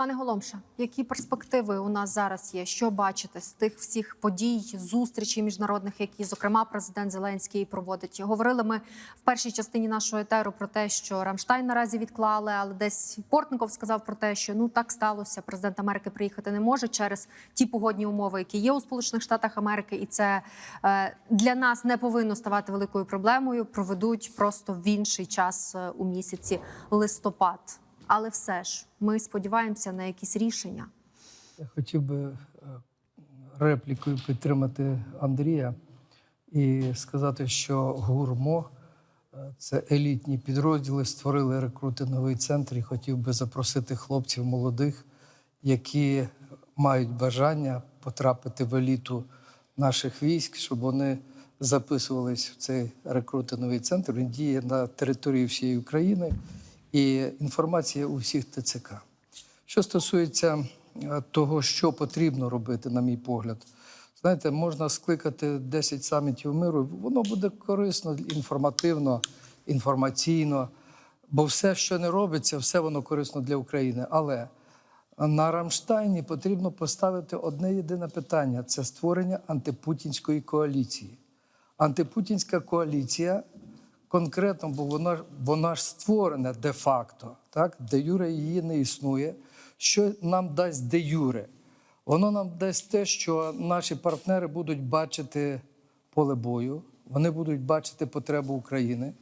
Пане Голомша, які перспективи у нас зараз є? Що бачите з тих всіх подій, зустрічей міжнародних, які, зокрема, президент Зеленський проводить? Говорили ми в першій частині нашого етеру про те, що Рамштайн наразі відклали, але десь Портников сказав про те, що ну так сталося. Президент Америки приїхати не може через ті погодні умови, які є у Сполучених Штатах Америки, і це е, для нас не повинно ставати великою проблемою. Проведуть просто в інший час е, у місяці листопад. Але все ж ми сподіваємося на якісь рішення. Я хотів би е, реплікою підтримати Андрія і сказати, що гурмо е, це елітні підрозділи, створили рекрутинговий центр і хотів би запросити хлопців молодих, які мають бажання потрапити в еліту наших військ, щоб вони записувались в цей рекрутинговий центр. Він діє на території всієї України і інформація у всіх ТЦК. Що стосується е, того, що потрібно робити, на мій погляд, знаєте, можна скликати 10 самітів миру, воно буде корисно, інформативно, інформаційно, бо все, що не робиться, все воно корисно для України. Але на Рамштайні потрібно поставити одне єдине питання: це створення антипутінської коаліції. Антипутінська коаліція конкретно, бо вона, вона ж створена де-факто, так? де юре її не існує. Що нам дасть де юре? Воно нам дасть те, що наші партнери будуть бачити поле бою, вони будуть бачити потребу України,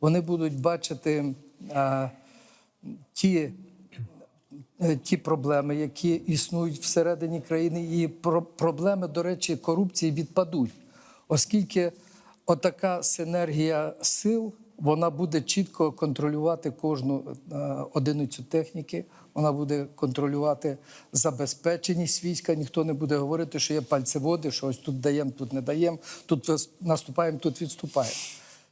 вони будуть бачити а, ті, е, ті проблеми, які існують всередині країни, і про- проблеми, до речі, корупції відпадуть, оскільки отака синергія сил вона буде чітко контролювати кожну е, одиницю техніки. Вона буде контролювати забезпеченість війська. Ніхто не буде говорити, що є пальцеводи, що ось тут даємо, тут не даємо, тут наступаємо, тут відступаємо.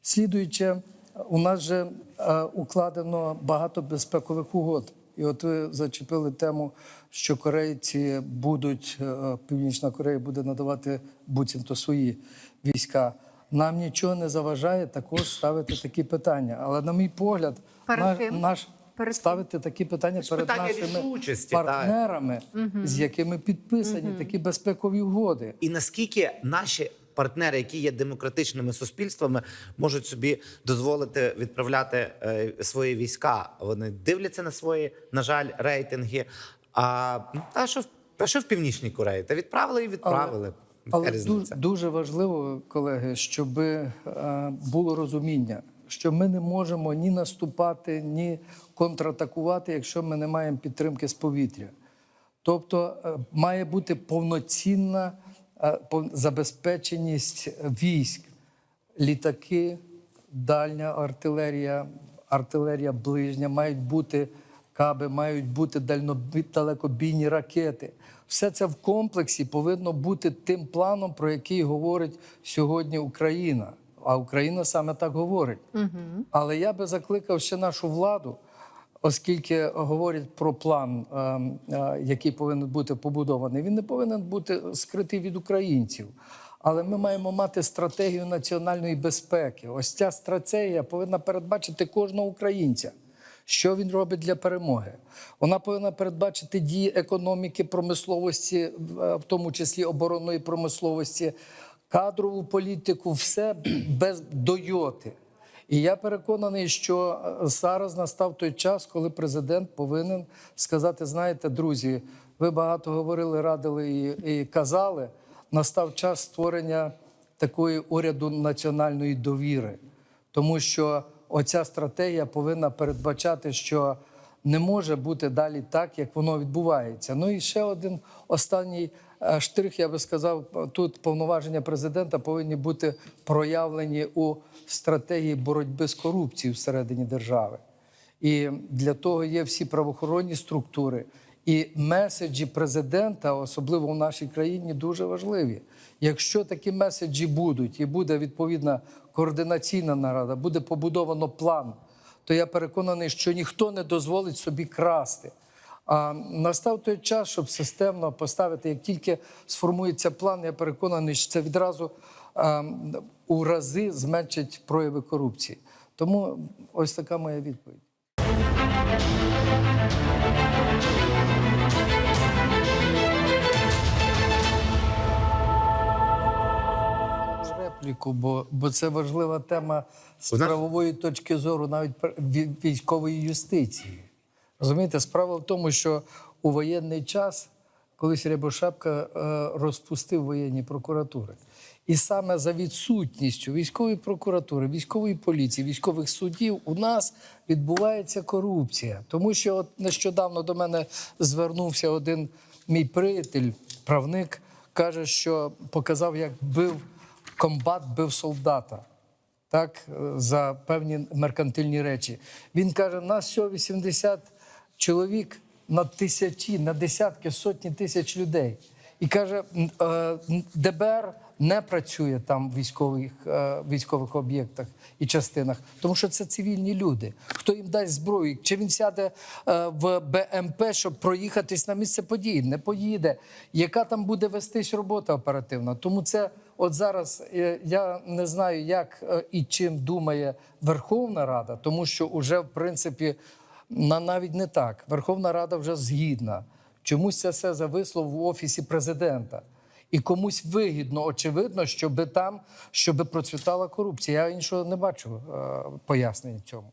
Слідуюче, у нас же е, укладено багато безпекових угод. І от ви зачепили тему, що корейці будуть, е, Північна Корея буде надавати буцімто свої війська. Нам нічого не заважає також ставити такі питання. Але, на мій погляд, Перед наш, Перед ставити такі питання ж перед питання нашими рішучості, так. партнерами, з якими підписані такі безпекові угоди. І наскільки наші партнери, які є демократичними суспільствами, можуть собі дозволити відправляти е, свої війська? Вони дивляться на свої, на жаль, рейтинги. А ну, та що в та що в північній Кореї? Та відправили і відправили. Яка Але різниця? дуже, дуже важливо, колеги, щоб е, було розуміння, що ми не можемо ні наступати, ні контратакувати, якщо ми не маємо підтримки з повітря. Тобто е, має бути повноцінна е, забезпеченість військ, літаки, дальня артилерія, артилерія ближня, мають бути каби, мають бути далекобійні ракети. Все це в комплексі повинно бути тим планом, про який говорить сьогодні Україна. А Україна саме так говорить. Але я би закликав ще нашу владу, оскільки говорять про план, е, е, який повинен бути побудований, він не повинен бути скритий від українців. Але ми маємо мати стратегію національної безпеки. Ось ця стратегія повинна передбачити кожного українця. Що він робить для перемоги? Вона повинна передбачити дії економіки, промисловості, в е, тому числі оборонної промисловості, кадрову політику, все без дойоти. І я переконаний, що е, зараз настав той час, коли президент повинен сказати: знаєте, друзі, ви багато говорили, радили і, і казали. Настав час створення такої уряду національної довіри, тому що оця стратегія повинна передбачати, що не може бути далі так, як воно відбувається. Ну і ще один останній е, штрих, я би сказав, тут повноваження президента повинні бути проявлені у стратегії боротьби з корупцією всередині держави. І для того є всі правоохоронні структури. І меседжі президента, особливо в нашій країні, дуже важливі. Якщо такі меседжі будуть, і буде відповідна координаційна нарада, буде побудовано план, то я переконаний, що ніхто не дозволить собі красти. А настав той час, щоб системно поставити, як тільки сформується план, я переконаний, що це відразу а, у рази зменшить прояви корупції. Тому ось така моя відповідь. Коротко, бо, бо це важлива тема з У правової точки зору, навіть військової юстиції. Розумієте, справа в тому, що у воєнний час колись Рябошапка е, розпустив воєнні прокуратури. І саме за відсутністю військової прокуратури, військової поліції, військових судів у нас відбувається корупція. Тому що от нещодавно до мене звернувся один мій приятель, правник, каже, що показав, як бив комбат бив солдата так, е, за певні меркантильні речі. Він каже: нас всього 80 чоловік на тисячі, на десятки, сотні тисяч людей. І каже, е, ДБР не працює там в військових, е, військових об'єктах і частинах, тому що це цивільні люди. Хто їм дасть зброю? Чи він сяде в БМП, щоб проїхатись на місце події? Не поїде. Яка там буде вестись робота оперативна? Тому це от зараз е, я не знаю, як е, і чим думає Верховна Рада, тому що вже в принципі на навіть не так. Верховна Рада вже згідна. Чомусь це все зависло в офісі президента. І комусь вигідно, очевидно, щоб там щоб процвітала корупція. Я іншого не бачу е, пояснення цьому.